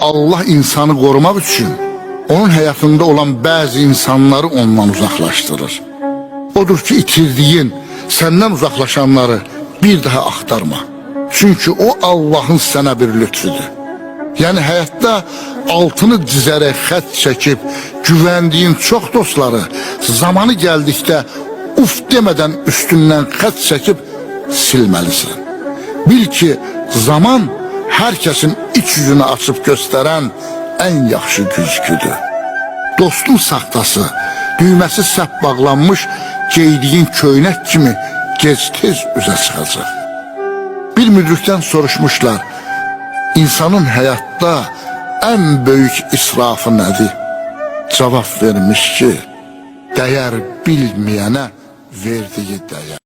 Allah insanı qorumaq üçün onun həyatında olan bəzi insanları ondan uzaqlaşdırır. Odur ki, itirdiyin, səndən uzaqlaşanları bir daha axtarma. Çünki o Allahın sənə bir lütfüdür. Yəni həyatda altını dizərək xət çəkib güvəndiyin çox dostları zamanı gəldikdə uf demədən üstündən xət çəkib silməlisən. Bil ki, zaman hər kəsin iç yüzünü açıb göstərən ən yaxşı güzgüdür. Dostun saxtası, düyməsi səp bağlanmış geydiyin köynək kimi gec-tez üzə çıxacaq. Bir müdrikdən soruşmuşlar, insanın həyatda ən böyük israfı nədir? Cavab vermiş ki, dəyər bilməyənə verdiyi dəyər.